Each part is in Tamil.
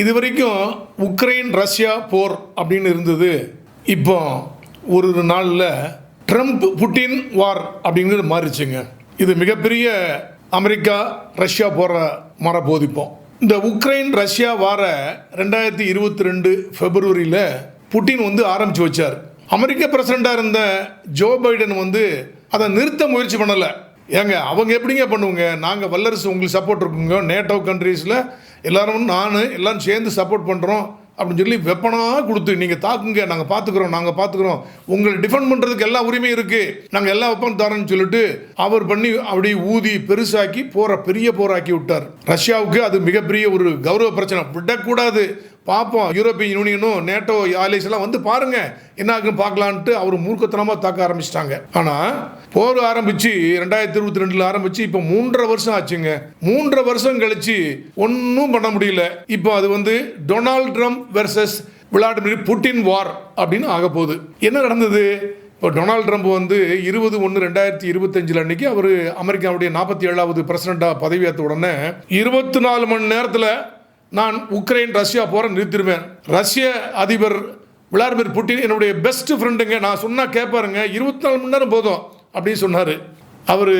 இது வரைக்கும் உக்ரைன் ரஷ்யா போர் அப்படின்னு இருந்தது. இப்போ ஒரு ஒரு நாளில் ட்ரம்ப் புட்டின் வார் அப்படிங்கிறது மாறிச்சுங்க இது மிகப்பெரிய அமெரிக்கா ரஷ்யா போகிற மாற போதிப்போம் இந்த உக்ரைன் ரஷ்யா வார ரெண்டாயிரத்தி இருபத்தி ரெண்டு ஃபெப்ரவரியில் புட்டின் வந்து ஆரம்பித்து வச்சார். அமெரிக்க பிரசிடண்டாக இருந்த ஜோ பைடன் வந்து அதை நிறுத்த முயற்சி பண்ணலை. ஏங்க அவங்க எப்படிங்க பண்ணுவாங்க? நாங்கள் வல்லரசு உங்களுக்கு சப்போர்ட் இருக்குங்க. நேட்டோ கண்ட்ரீஸில் எல்லாரும் நான் எல்லாம் சேர்ந்து சப்போர்ட் பண்ணுறோம் அப்படின்னு சொல்லி வெப்பனாக கொடுத்து நீங்கள் தாக்குங்க நாங்கள் பார்த்துக்குறோம் நாங்கள் பார்த்துக்குறோம் உங்களை டிஃபெண்ட் பண்ணுறதுக்கு எல்லா உரிமையும் இருக்குது நாங்கள் எல்லா வெப்பம் தரோன்னு சொல்லிட்டு அவர் பண்ணி அப்படி ஊதி பெருசாக்கி போரை பெரிய போராக்கி விட்டார். ரஷ்யாவுக்கு அது மிகப்பெரிய ஒரு கௌரவ பிரச்சனை. விடக்கூடாது. பார்ப்போம் யூரோப்பியன் யூனியனும் நேட்டோ ஆலைஸ் எல்லாம் வந்து பாருங்க என்ன ஆகுன்னு பார்க்கலான்ட்டு அவர் மூர்க்கத்தனமாக தாக்க ஆரம்பிச்சிட்டாங்க. ஆனால் போர் ஆரம்பிச்சு ரெண்டாயிரத்தி இருபத்தி ரெண்டுல ஆரம்பிச்சு இப்போ மூன்றரை வருஷம் ஆச்சுங்க. மூன்றரை வருஷம் கழிச்சு ஒன்றும் பண்ண முடியல. இப்போ அது வந்து Donald Trump versus Vladimir Putin war அப்படின்னு ஆக போகுது. என்ன நடந்தது? இப்போ டொனால்ட் ட்ரம்ப் வந்து இருபது ஒன்று ரெண்டாயிரத்தி இருபத்தஞ்சில் அன்னைக்கு அவர் அமெரிக்காவுடைய நாற்பத்தி ஏழாவது பிரசிடண்டாக பதவியேற்ற உடனே இருபத்தி நாலு மணி நேரத்தில் நான் உக்ரைன் ரஷ்யா போற நிறுத்திடுவேன் ரஷ்ய அதிபர் விளாடிமிர் புட்டின் என்னுடைய பெஸ்ட் ஃப்ரெண்டுங்க நான் சொன்னா கேட்பாருங்க இருபத்தி நாலு மணி நேரம் போதும் அப்படின்னு சொன்னார். அவர்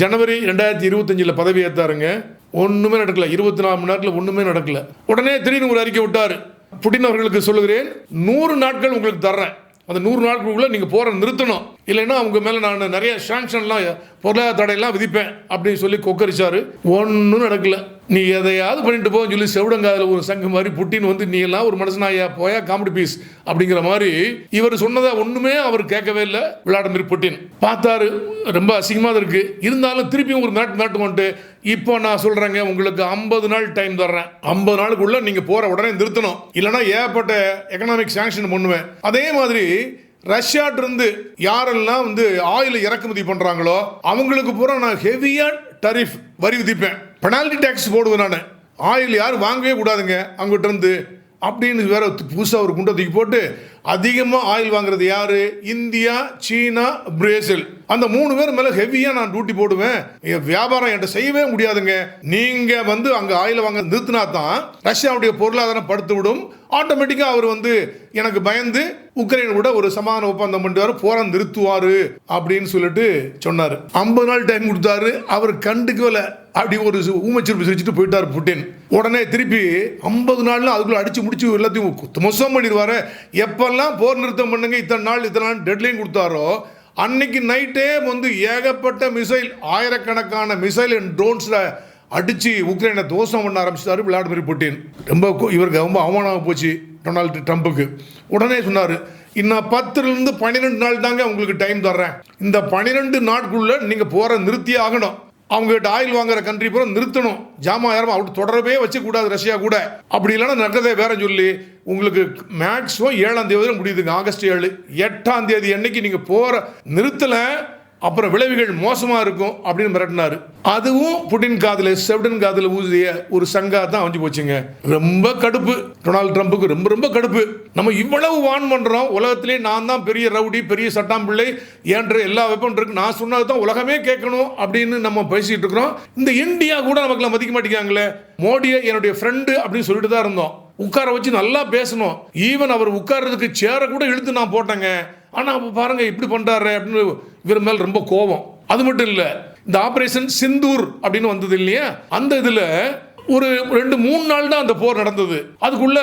ஜனவரி ரெண்டாயிரத்தி இருபத்தஞ்சில் பதவி ஏற்றாருங்க ஒன்றுமே நடக்கல. இருபத்தி நாலு மணி நேரத்தில் ஒன்றுமே நடக்கல. உடனே திடீர்னு ஒரு அறிக்கை விட்டார். புட்டின் அவர்களுக்கு சொல்லுகிறேன் நூறு நாட்கள் உங்களுக்கு தர்றேன். அந்த நூறு நாட்களுக்குள்ளே நீங்கள் போகிற நிறுத்தணும். இல்லைன்னா அவங்க மேலே நான் நிறைய சாங்ஷன்லாம் பொருளாதார தடையெல்லாம் விதிப்பேன் அப்படின்னு சொல்லி கொக்கரிச்சாரு. ஒன்றும் நடக்கல. நீ எதையாவது பண்ணிட்டு போன்னு சொல்லி செவிடங்காதில் ஒரு சங்கம் மாதிரி புட்டின்னு வந்து நீ எல்லாம் ஒரு மனுஷனாயா போயா காமெடி பீஸ் அப்படிங்கிற மாதிரி இவர் சொன்னதை ஒன்றுமே அவர் கேட்கவே இல்லை. விளாடிமிர் புட்டின் பார்த்தாரு. ரொம்ப அசிங்கமாக இருக்கு. இருந்தாலும் திருப்பியும் ஒரு மிரட்டு மிரட்டு வந்துட்டு இப்போ நான் சொல்கிறேங்க உங்களுக்கு ஐம்பது நாள் டைம் தர்றேன். ஐம்பது நாளுக்குள்ளே நீங்கள் போகிற உடனே நிறுத்தணும். இல்லைன்னா ஏகப்பட்ட எக்கனாமிக் சாங்ஷன் பண்ணுவேன். அதே மாதிரி ரஷ்யாட்ட இருந்து யாரெல்லாம் வந்து ஆயில் இறக்குமதி பண்றாங்களோ அவங்களுக்கு பூரா நான் ஹெவியா டரிஃப் வரி விதிப்பேன். பெனால்டி டேக்ஸ் போடுவேன் நான். ஆயில் யாரும் வாங்கவே கூடாதுங்க. அவங்ககிட்ட இருந்து அப்படின்னு வேற புதுசாக ஒரு குண்டை தூக்கி போட்டு அதிகமாக ஆயில் வாங்குறது யாரு? இந்தியா சீனா பிரேசில். அந்த மூணு பேர் மேலே ஹெவியாக நான் டியூட்டி போடுவேன். என் வியாபாரம் என்கிட்ட செய்யவே முடியாதுங்க. நீங்கள் வந்து அங்கே ஆயில் வாங்க நிறுத்தினா தான் ரஷ்யாவுடைய பொருளாதாரம் படுத்து விடும். ஆட்டோமேட்டிக்காக அவர் வந்து எனக்கு பயந்து உக்ரைன் கூட ஒரு சமாதான ஒப்பந்தம் பண்ணிட்டு போரான் நிறுத்துவார் அப்படின்னு சொல்லிட்டு சொன்னார். ஐம்பது நாள் டைம் கொடுத்தாரு. அவர் கண்டுக்கல அப்படி ஒரு ஊமச்சிருப்பு சிரிச்சுட்டு போயிட்டார் புட்டின். உடனே திருப்பி ஐம்பது நாள்ல அதுக்குள்ள அடிச்சு முடிச்சு எல்லாத்தையும் மொசம் பண்ணிடுவாரு. எப்பெல்லாம் போர் நிறுத்தம் பண்ணுங்க இத்தனை நாள் இத்தனை நாள் டெட்லைன் கொடுத்தாரோ அன்னைக்கு நைட்டே வந்து ஏகப்பட்ட மிசைல் ஆயிரக்கணக்கான மிசைல் அண்ட் ட்ரோன்ஸில் அடித்து உக்ரைனை தோஷம் பண்ண ஆரம்பிச்சிட்டாரு விளாடிமிர் புட்டின். ரொம்ப இவருக்கு ரொம்ப அவமானமாக போச்சு டொனால்டு ட்ரம்ப்புக்கு உடனே சொன்னார் இன்னும் பத்துலேருந்து பன்னிரெண்டு நாள் தாங்க உங்களுக்கு டைம் தர்றேன். இந்த பன்னிரெண்டு நாட்குள்ளே நீங்கள் போகிற நிறுத்தி ஆகணும். அவங்ககிட்ட ஆயில் வாங்குற கண்ட்ரி பூரா நிறுத்தணும். ஜாமா யாரும் அவட்டு தொடரவே வச்சக்கூடாது ரஷ்யா கூட. அப்படி இல்லைன்னா நடக்கதே வேற சொல்லி உங்களுக்கு மேக்ஸிமம் ஏழாம் தேதி முடியுதுங்க ஆகஸ்ட் ஏழு. எட்டாம் தேதி அன்னைக்கு நீங்கள் போகிற நிறுத்தலை. அப்புறம் விளைவுகள் மோசமாக இருக்கும் அப்படின்னு மிரட்டினாரு. அதுவும் புட்டின் காதில் செவ்டன் காதில் ஊதிய ஒரு சங்கா தான் அமைஞ்சு போச்சுங்க. ரொம்ப கடுப்பு. டொனால்டு ட்ரம்ப்புக்கு ரொம்ப ரொம்ப கடுப்பு. நம்ம இவ்வளவு வான் பண்ணுறோம் உலகத்திலே நான் தான் பெரிய ரவுடி பெரிய சட்டாம் பிள்ளை ஏன்ற எல்லா வெப்பன் இருக்கு. நான் சொன்னது தான் உலகமே கேட்கணும் அப்படின்னு நம்ம பேசிட்டு இருக்கிறோம். இந்த இந்தியா கூட நமக்குலாம் மதிக்க மாட்டேங்காங்களே மோடியை என்னுடைய ஃப்ரெண்டு அப்படின்னு சொல்லிட்டு தான் இருந்தோம். உட்கார வச்சு நல்லா பேசணும். ஈவன் அவர் உட்கார்றதுக்கு சேரை கூட இழுத்து நான் போட்டேங்க. ஆனால் அப்போ பாருங்க இப்படி பண்ணுறாரு அப்படின்னு இவர் மேல் ரொம்ப கோபம். அது மட்டும் இல்லை இந்த ஆப்ரேஷன் சிந்தூர் அப்படின்னு வந்தது இல்லையா? அந்த இதில் ஒரு ரெண்டு மூணு நாள் தான் அந்த போர் நடந்தது. அதுக்குள்ள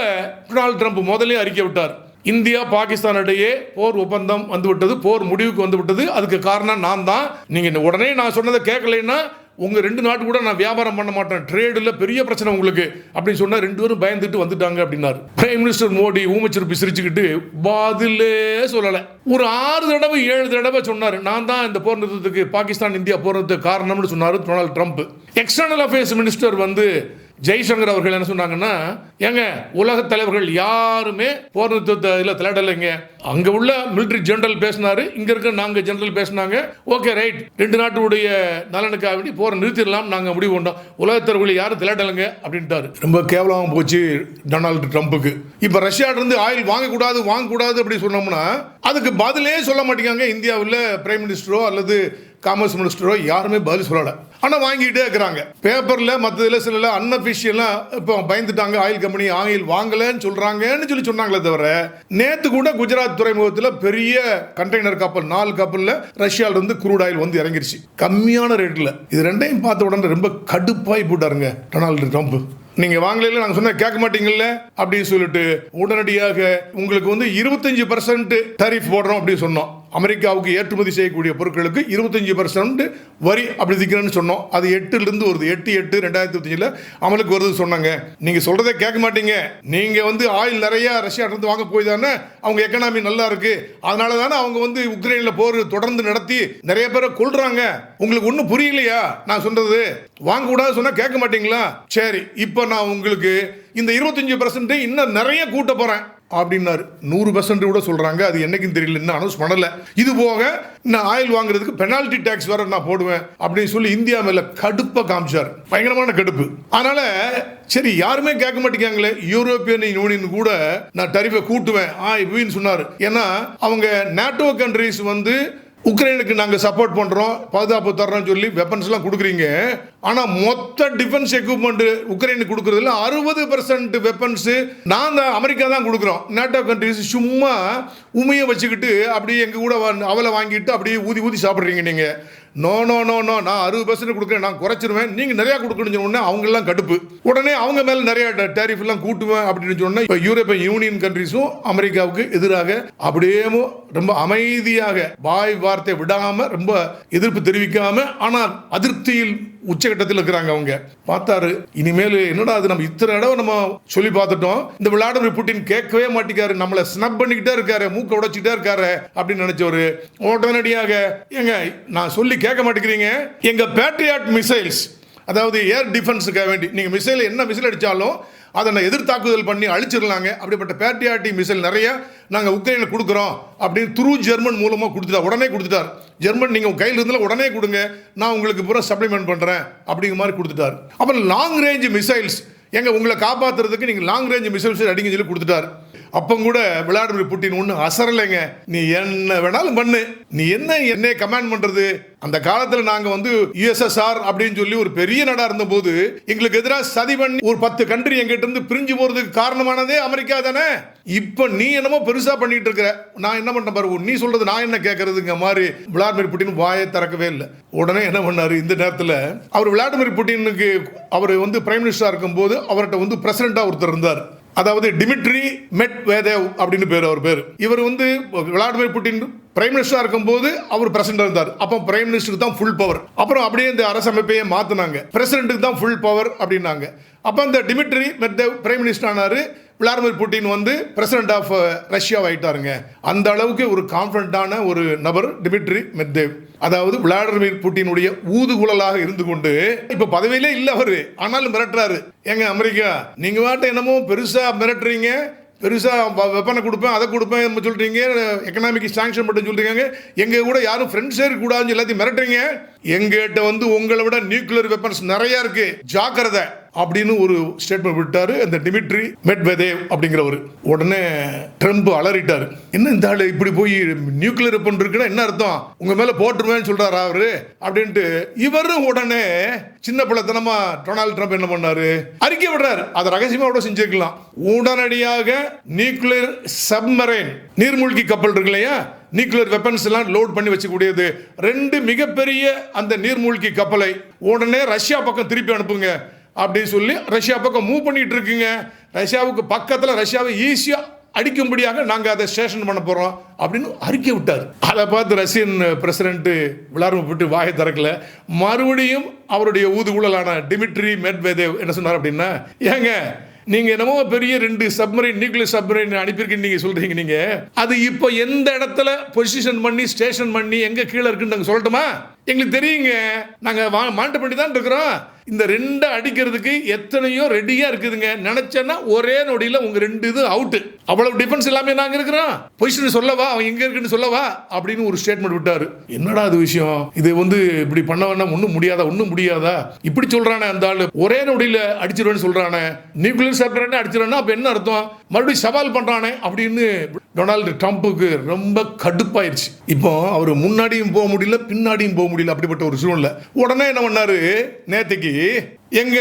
டொனால்டு ட்ரம்ப் முதலே அறிக்கை விட்டார். இந்தியா பாகிஸ்தான் இடையே போர் ஒப்பந்தம் வந்து விட்டது போர் முடிவுக்கு வந்து விட்டது அதுக்கு காரணம் நான் தான். நீங்க உடனே நான் சொன்னதை கேட்கலைன்னா உங்கள் ரெண்டு நாட்டு கூட நான் வியாபாரம் பண்ண மாட்டேன். ட்ரேடில் பெரிய பிரச்சனை உங்களுக்கு. அப்படின்னு சொன்னால் ரெண்டு பேரும் பயந்துட்டு வந்துட்டாங்க அப்படின்னாரு. பிரைம் மினிஸ்டர் மோடி ஊமச்சிருப்பி சிரிச்சுக்கிட்டு பதிலே சொல்லலை. ஒரு ஆறு தடவை ஏழு தடவை சொன்னார். நான் தான் இந்த போர் நிறுத்தத்துக்கு பாகிஸ்தான் இந்தியா போகிறதுக்கு காரணம்னு சொன்னார் Donald Trump. External affairs minister வந்து ஜெய்சங்கர் அவர்கள் என்ன சொன்னாங்கன்னா ஏங்க உலக தலைவர்கள் யாருமே போர் நிறுத்தத்தை இதில் தலையிடலைங்க அங்கே உள்ள மிலிட்டரி ஜெனரல் பேசினாரு இங்கே இருக்க நாங்கள் ஜெனரல் பேசினாங்க. ஓகே ரைட் ரெண்டு நாட்டுடைய நலனுக்காக வேண்டி போரை நிறுத்திடலாம் நாங்கள் முடிவு கொண்டோம் உலக தலைவர்கள் யாரும் தலையிடலைங்க அப்படின்ட்டாரு. ரொம்ப கேவலமாக போச்சு டொனால்டு ட்ரம்ப்புக்கு. இப்போ ரஷ்யாட்டிருந்து ஆயில் வாங்கக்கூடாது வாங்கக்கூடாது அப்படி சொன்னோம்னா அதுக்கு பதிலே சொல்ல மாட்டேங்காங்க இந்தியாவில் பிரைம் மினிஸ்டரோ அல்லது காமர்ஸ் மினிஸ்டரோ யாருமே பதில் சொல்லலை. ஆனால் வாங்கிட்டே இருக்கிறாங்க. பேப்பரில் மற்றதில் சில அன்அஃபிஷியலாக இப்போ பயந்துட்டாங்க. ஆயில் கம்பெனி ஆயில் வாங்கலைன்னு சொல்கிறாங்கன்னு சொல்லி சொன்னாங்களே தவிர நேற்று கூட குஜராத் துறைமுகத்தில் பெரிய கண்டெய்னர் கப்பல் நாலு கப்பலில் ரஷ்யால குரூட் ஆயில் வந்து இறங்கிருச்சு. கம்மியான ரேட்டில் இது ரெண்டையும் பார்த்த உடனே ரொம்ப கடுப்பாய் போட்டாருங்க டொனால்டு ட்ரம்ப். நீங்க வாங்கல நாங்க சொன்ன கேட்க மாட்டீங்கல்ல? அப்படின்னு சொல்லிட்டு உடனடியாக உங்களுக்கு வந்து இருபத்தஞ்சு பர்சன்ட் டரிஃப் போடுறோம் அப்படின்னு சொன்னோம். அமெரிக்காவுக்கு ஏற்றுமதி செய்யக்கூடிய பொருட்களுக்கு இருபத்தஞ்சி பர்சன்ட் வரி அப்படி விதிக்கிறேன்னு சொன்னோம். அது எட்டுலேருந்து வருது. எட்டு எட்டு ரெண்டாயிரத்தி இருபத்தஞ்சில் அமலுக்கு வருது சொன்னாங்க. நீங்கள் சொல்கிறதே கேட்க மாட்டீங்க. நீங்கள் வந்து ஆயில் நிறையா ரஷ்யா வாங்க போய் தானே அவங்க எக்கனாமி நல்லா இருக்குது அதனால தானே அவங்க வந்து உக்ரைனில் போர் தொடர்ந்து நடத்தி நிறைய பேரை கொள்றாங்க உங்களுக்கு ஒன்றும் புரியலையா? நான் சொல்கிறது வாங்க கூடாது சொன்னால் கேட்க மாட்டீங்களா? சரி இப்போ நான் உங்களுக்கு இந்த இருபத்தஞ்சி பர்சன்ட் இன்னும் நிறைய கூட்ட போகிறேன் அப்படின்னாரு நூறு பெர்சன்ட் கூட சொல்கிறாங்க அது என்னைக்கும் தெரியல இன்னும் அனௌன்ஸ் பண்ணலை. இது போக நான் ஆயில் வாங்குறதுக்கு பெனால்டி டேக்ஸ் வேற நான் போடுவேன் அப்படின்னு சொல்லி இந்தியா மேலே கடுப்பை காமிச்சார். பயங்கரமான கடுப்பு. அதனால சரி யாருமே கேட்க மாட்டேங்காங்களே யூரோப்பியன் யூனியன் கூட நான் டரிஃபை கூட்டுவேன். ஆ இப்படின்னு சொன்னார். ஏன்னா அவங்க நேட்டோ கண்ட்ரிஸ் வந்து உக்ரைனுக்கு நாங்கள் சப்போர்ட் பண்ணுறோம் பாதுகாப்பு தர்றோம்னு சொல்லி வெப்பன்ஸ்லாம் கொடுக்குறீங்க. ஆனால் மொத்த டிஃபென்ஸ் எக்யூப்மெண்ட் உக்ரைனுக்கு கொடுக்குறதுல அறுபது பர்சன்ட் வெப்பன்ஸு நான் தான் அமெரிக்கா தான் கொடுக்குறோம். நேட்டோ கண்ட்ரிஸ் சும்மா உமையை வச்சுக்கிட்டு அப்படியே எங்கள் கூட அவளை வாங்கிட்டு அப்படியே ஊதி ஊதி சாப்பிட்றீங்க நீங்கள் நோ நோ நோ நோ நான் அறுபது பர்சன்ட் கொடுக்குறேன். நான் குறைச்சிருவேன். நீங்கள் நிறையா கொடுக்கணும்னு சொன்ன உடனே அவங்க கடுப்பு. உடனே அவங்க மேலே நிறைய டேரிஃப்லாம் கூட்டுவேன் அப்படின்னு சொன்னால் இப்போ யூரோப்பியன் யூனியன் கண்ட்ரிஸும் அமெரிக்காவுக்கு எதிராக அப்படியே ரொம்ப அமைதியாக வாய் வார்த்தை விடாமல் ரொம்ப எதிர்ப்பு தெரிவிக்காமல் ஆனால் அதிருப்தியில் உச்சகட்டத்தில் இருக்கிறாங்க அவங்க. பார்த்தாரு இனிமேல் என்னடா அது நம்ம இத்தனை இடம் நம்ம சொல்லி பார்த்துட்டோம். இந்த விளாடிமிர் புட்டின் கேட்கவே மாட்டேங்காரு நம்மளை ஸ்னப் பண்ணிக்கிட்டே இருக்காரு மூக்க உடைச்சிட்டே இருக்காரு அப்படின்னு நினைச்சவரு. உடனடியாக ஏங்க நான் சொல்லி கேட்க மாட்டேங்கிறீங்க. எங்க பேட்ரியாட் மிசைல்ஸ் அதாவது ஏர் டிஃபென்ஸுக்காக வேண்டி நீங்கள் மிசைல் என்ன மிசைல் அடித்தாலும் அதை நான் எதிர்த்தாக்குதல் பண்ணி அழிச்சிடலாங்க. அப்படிப்பட்ட பேட்ரியாட்டி மிசைல் நிறைய நாங்கள் உக்ரைனில் கொடுக்குறோம் அப்படின்னு துரு ஜெர்மன் மூலமாக கொடுத்துட்டார் உடனே கொடுத்துட்டார். ஜெர்மன் நீங்கள் கையில் இருந்தாலும் உடனே கொடுங்க. நான் உங்களுக்கு பூரா சப்ளிமெண்ட் பண்ணுறேன் அப்படிங்கிற மாதிரி கொடுத்துட்டார். அப்புறம் லாங் ரேஞ்ச் மிசைல்ஸ் எங்கள் உங்களை காப்பாற்றுறதுக்கு நீங்கள் லாங் ரேஞ்ச் மிசைல்ஸ் அடிங்க சொல்லி கொடுத்துட்டார். அப்போ கூட விளாடிமிர் புட்டின் ஒன்றும் அசரலைங்க. நீ என்ன வேணாலும் பண்ணு. நீ என்ன என்னை கமாண்ட் பண்ணுறது அந்த காலத்தில் நாங்கள் வந்து யுஎஸ்எஸ்ஆர் அப்படின்னு சொல்லி ஒரு பெரிய நாடா இருந்தபோது எங்களுக்கு எதிராக சதி பண்ணி ஒரு பத்து கண்ட்ரி எங்கிட்ட இருந்து பிரிஞ்சு போகிறதுக்கு காரணமானதே அமெரிக்கா தானே? இப்போ நீ என்னமோ பெருசாக பண்ணிட்டு இருக்கிற. நான் என்ன பண்ண பாரு நீ சொல்றது நான் என்ன கேட்கறதுங்க மாதிரி விளாடிமிர் புட்டின் வாயை திறக்கவே இல்லை. உடனே என்ன பண்ணார் இந்த நேரத்தில் அவர் விளாடிமிர் புட்டினுக்கு அவர் வந்து பிரைம் மினிஸ்டராக இருக்கும்போது அவர்கிட்ட வந்து பிரசிடண்டா ஒருத்தர் இருந்தார். அதாவது டிமிட்ரி மெட் வேதேவ் அப்படின்னு பேர் அவர் பேர். இவர் வந்து விளாடிமிர் புட்டின் பிரைம் மினிஸ்டராக இருக்கும்போது அவர் பிரசிடண்டா இருந்தார். அப்போ பிரைம் மினிஸ்டருக்கு தான் ஃபுல் பவர் அப்புறம் அப்படியே இந்த அரசமைப்பையே மாத்தினாங்க. பிரசிடென்ட்டுக்கு தான் ஃபுல் பவர் அப்படின்னாங்க. அப்போ இந்த டிமிட்ரி மெத்தேவ் பிரைம் மினிஸ்டர் ஆனார் விளாடிமிர் புட்டின் வந்து பிரசிடென்ட் ஆஃப் uh, ரஷ்யா ஆயிட்டாருங்க. அந்த அளவுக்கு ஒரு கான்ஃபிடண்டான ஒரு நபர் டிமிட்ரி மெத்தேவ். அதாவது விளாடிமிர் புட்டினுடைய ஊதுகுழலாக இருந்து கொண்டு இப்போ பதவியிலே இல்லை அவரு ஆனாலும் மிரட்டுறாரு. ஏங்க அமெரிக்கா நீங்க வாட்ட என்னமோ பெருசா மிரட்டுறீங்க பெருசாக வெப்பனை கொடுப்பேன் அதை கொடுப்பேன் நம்ம சொல்றீங்க எக்கனாமிக் சாங்ஷன் மட்டும் சொல்கிறீங்க எங்கள் கூட யாரும் ஃப்ரெண்ட்ஸே இருக்கக்கூடாதுன்னு எல்லாத்தையும் மிரட்டுறீங்க. எங்கிட்ட வந்து உங்களை விட நியூக்ளியர் வெப்பன்ஸ் நிறையா இருக்குது ஜாக்கிரதை. அப்படின்னு ஒரு ஸ்டேட்மெண்ட் விட்டாரு அந்த டிமிட்ரி மெட்வெதேவ் அப்படிங்கிறவர். உடனே ட்ரம்ப் அலறிட்டாரு. என்ன இந்த ஆளு இப்படி போய் நியூக்ளியர் வெப்பன் இருக்குன்னா என்ன அர்த்தம்? உங்க மேல போட்டுருவேன்னு சொல்றாரு அவரு? அப்படின்ட்டு இவரும் உடனே சின்ன பிள்ளைத்தனமா டொனால்ட் ட்ரம்ப் என்ன பண்ணாரு? அறிக்கை விடுறாரு. அதை ரகசியமா கூட செஞ்சிருக்கலாம். உடனடியாக நியூக்ளியர் சப்மரைன் நீர்மூழ்கி கப்பல் இருக்கு இல்லையா? நியூக்ளியர் வெப்பன்ஸ் எல்லாம் லோட் பண்ணி வச்சக்கூடியது ரெண்டு மிகப்பெரிய அந்த நீர்மூழ்கி கப்பலை உடனே ரஷ்யா பக்கம் திருப்பி அனுப்புங்க. அப்படின்னு சொல்லி ரஷ்யா பக்கம் மூவ் பண்ணிட்டு இருக்குங்க ரஷ்யாவுக்கு பக்கத்தில் ரஷ்யாவை ஈஸியாக அடிக்கும்படியாக நாங்கள் அதை ஸ்டேஷன் பண்ண போகிறோம் அப்படின்னு அறிக்கை விட்டார். அதை பார்த்து ரஷ்யன் பிரசிடென்ட்டு விளாரம் போட்டு வாயை திறக்கல. மறுபடியும் அவருடைய ஊதுகுழலான டிமிட்ரி மெட்வேதேவ் என்ன சொன்னார் அப்படின்னா ஏங்க நீங்கள் என்னமோ பெரிய ரெண்டு சப்மரைன் நியூக்ளியர் சப்மரைன் அனுப்பியிருக்கீங்க நீங்கள் சொல்கிறீங்க நீங்கள் அது இப்போ எந்த இடத்துல பொசிஷன் பண்ணி ஸ்டேஷன் பண்ணி எங்கே கீழே இருக்குன்னு நாங்கள் சொல்லட்டுமா? எங்களுக்கு தெரியுங்க. நாங்க மானிட்டர் பண்ணி தான் இருக்கிறோம். இந்த ரெண்டை அடிக்கிறதுக்கு எத்தனையோ ரெடியா இருக்குதுங்க. நினைச்சேன்னா ஒரே நொடியில உங்க ரெண்டு இது அவுட் அவ்வளவு டிஃபென்ஸ் எல்லாமே நாங்க இருக்கிறோம். பொசிஷன் சொல்லவா? அவன் எங்க இருக்குன்னு சொல்லவா? அப்படின்னு ஒரு ஸ்டேட்மெண்ட் விட்டாரு. என்னடா அது விஷயம்? இது வந்து இப்படி பண்ண வேணாம் ஒன்றும் முடியாதா? ஒன்றும் முடியாதா? இப்படி சொல்றானே அந்த ஆளு. ஒரே நொடியில அடிச்சிருவேன்னு சொல்றானே. நியூக்ளியர் சப்மரைன் அடிச்சிருவேன்னா அப்ப என்ன அர்த்தம்? மறுபடியும் சவால் பண்றானே அப்படின்னு டொனால்டு ட்ரம்ப்புக்கு ரொம்ப கடுப்பாயிருச்சு. இப்போ அவர் முன்னாடியும் போக முடியல பின்னாடியும் போக முடியல அப்படிப்பட்ட ஒரு சூழ்நிலை. உடனே என்ன பண்ணாரு? நேத்துக்கு எங்க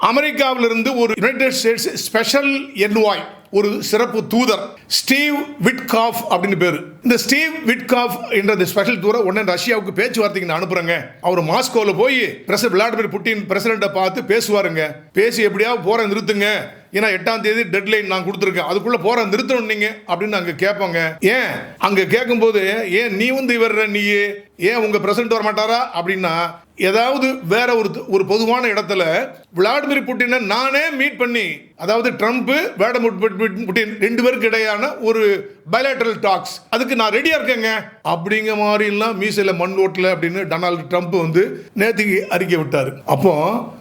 அமெரிக்காவிலிருந்து ஒரு யுனைடெட் ஸ்டேட்ஸ் ஸ்பெஷல் என்வாய் ஒரு சிறப்பு தூதர் ஸ்டீவ் விட்காஃப் அப்படின்னு பேரு. இந்த ஸ்டீவ் விட்காஃப் என்ற இந்த ஸ்பெஷல் தூதர் உடனே ரஷ்யாவுக்கு பேச்சுவார்த்தைக்கு நான் அனுப்புறேங்க. அவர் மாஸ்கோவில் போய் பிரசிடண்ட் விளாடிமிர் புட்டின் பிரசிடண்ட்டை பார்த்து பேசுவாருங்க. பேசி எப்படியாவது போற நிறுத்துங்க. ஏன்னா எட்டாம் தேதி டெட்லைன் நான் கொடுத்துருக்கேன். அதுக்குள்ள போற நிறுத்தணும் நீங்க அப்படின்னு அங்க கேட்பாங்க. ஏன்? அங்க கேட்கும்போது ஏன் நீ வந்து இவர் நீ ஏன் உங்க பிரசிடண்ட் வர மாட்டாரா? அப்படின்னா ஏதாவது வேற ஒரு ஒரு பொதுவான இடத்துல விளாடிமிர் புட்டினை நானே மீட் பண்ணி அதாவது ட்ரம்ப் வேடமுட் புட்டின் ரெண்டு பேருக்கு இடையான ஒரு பைலேட்டரல் டாக்ஸ் அதுக்கு நான் ரெடியா இருக்கேங்க. அப்படிங்கிற மாதிரிலாம் மீசையில் மீசையில மண் ஓட்டல அப்படின்னு டொனால்டு ட்ரம்ப் வந்து நேற்றுக்கு அறிக்கை விட்டார். அப்போ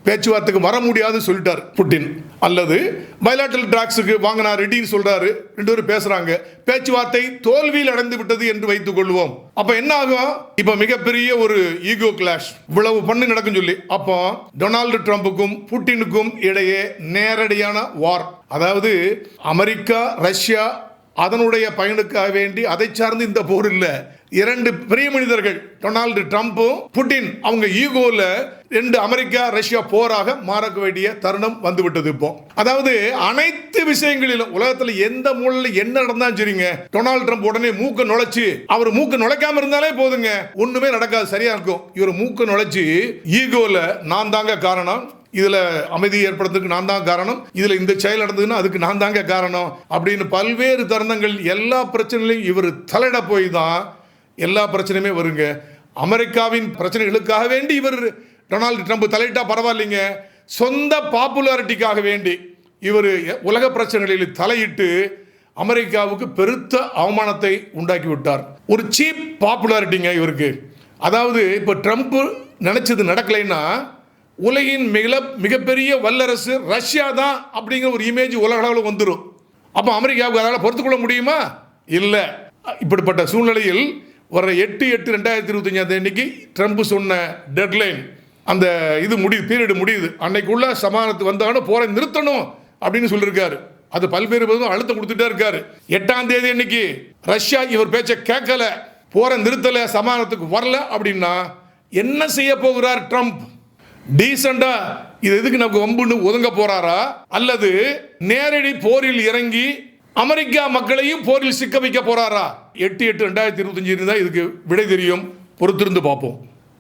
பேச்சுவார்த்தைக்கு வர முடியாது சொல்லிட்டார் புட்டின். அல்லது பைலாட்டல் டாக்ஸுக்கு வாங்க நான் ரெடின்னு சொல்றாரு. ரெண்டு பேரும் பேசுறாங்க. பேச்சுவார்த்தை தோல்வியில் அடைந்து விட்டது என்று வைத்துக் கொள்வோம். அப்ப என்ன ஆகும்? இப்ப மிகப்பெரிய ஒரு ஈகோ கிளாஷ் இவ்வளவு பண்ணு நடக்கும் சொல்லி. அப்போ டொனால்டு ட்ரம்ப்புக்கும் புட்டினுக்கும் இடையே நேரடியான வார் அதாவது அமெரிக்கா ரஷ்யா அதனுடைய பயனுக்காக வேண்டி அதை சார்ந்து இந்த போர் இல்லை இரண்டு பெரிய மனிதர்கள் டொனால்டு ட்ரம்ப்பும் புட்டின் அவங்க ஈகோல ரெண்டு அமெரிக்கா ரஷ்யா போராக மாறக்க வேண்டிய தருணம் வந்துவிட்டது இப்போ. அதாவது அனைத்து விஷயங்களிலும் உலகத்துல எந்த மூலையில் என்ன நடந்தாலும் சரிங்க டொனால்டு ட்ரம்ப் உடனே மூக்க நுழைச்சு அவர் மூக்க நுழைக்காம இருந்தாலே போதுங்க. ஒண்ணுமே நடக்காது சரியா இருக்கும். இவர் மூக்க நுழைச்சு ஈகோல நான் தாங்க காரணம். இதுல அமைதி ஏற்படுறதுக்கு நான் தான் காரணம். இதுல இந்த செயல் நடந்ததுன்னா அதுக்கு நான் தாங்க காரணம். அப்படின்னு பல்வேறு தருணங்கள் எல்லா பிரச்சனையிலையும் இவர் தலையிட போய் தான் எல்லா பிரச்சனையுமே வருங்க. அமெரிக்காவின் பிரச்சனைகளுக்காக வேண்டி இவர் டொனால்டு ட்ரம்ப் தலையிட்டா பரவாயில்லைங்க. சொந்த பாப்புலாரிட்டிக்காக வேண்டி இவர் உலக பிரச்சனைகளில் தலையிட்டு அமெரிக்காவுக்கு பெருத்த அவமானத்தை உண்டாக்கி விட்டார். ஒரு சீப் பாப்புலாரிட்டிங்க இவருக்கு. அதாவது இப்போ ட்ரம்ப் நினைச்சது நடக்கலைன்னா உலகின் மிக மிகப்பெரிய வல்லரசு ரஷ்யா தான் அப்படிங்கிற ஒரு இமேஜ் உலகளவில் வந்துடும் அப்போ அமெரிக்காவுக்கு அதனால் பொறுத்துக்கொள்ள முடியுமா? இல்லை. இப்படிப்பட்ட சூழ்நிலையில் வர எட்டு எட்டு ரெண்டாயிரத்தி இருபத்தஞ்சாம் தேதிக்கு ட்ரம்ப் சொன்ன டெட்லைன் அந்த இது முடியுது பீரியடு முடியுது. அன்னைக்குள்ள சமாதானத்து வந்தாலும் போரை நிறுத்தணும் அப்படின்னு சொல்லியிருக்காரு. அது பல்வேறு விதம் அழுத்தம் கொடுத்துட்டே இருக்காரு. எட்டாம் தேதி அன்னைக்கு ரஷ்யா இவர் பேச்சை கேட்கல போரை நிறுத்தலை சமாதானத்துக்கு வரல அப்படின்னா என்ன செய்ய போகிறார் ட்ரம்ப்? டீசெண்டா இது எதுக்கு நமக்கு வம்புன்னு ஒதுங்க போறாரா? அல்லது நேரடி போரில் இறங்கி அமெரிக்கா மக்களையும் போரில் சிக்க வைக்க போறாரா? எட்டு எட்டு ரெண்டாயிரத்தி இருபத்தஞ்சு தான் இதுக்கு விடை தெரியும். பொறுத்திருந்து பார்ப்போம்.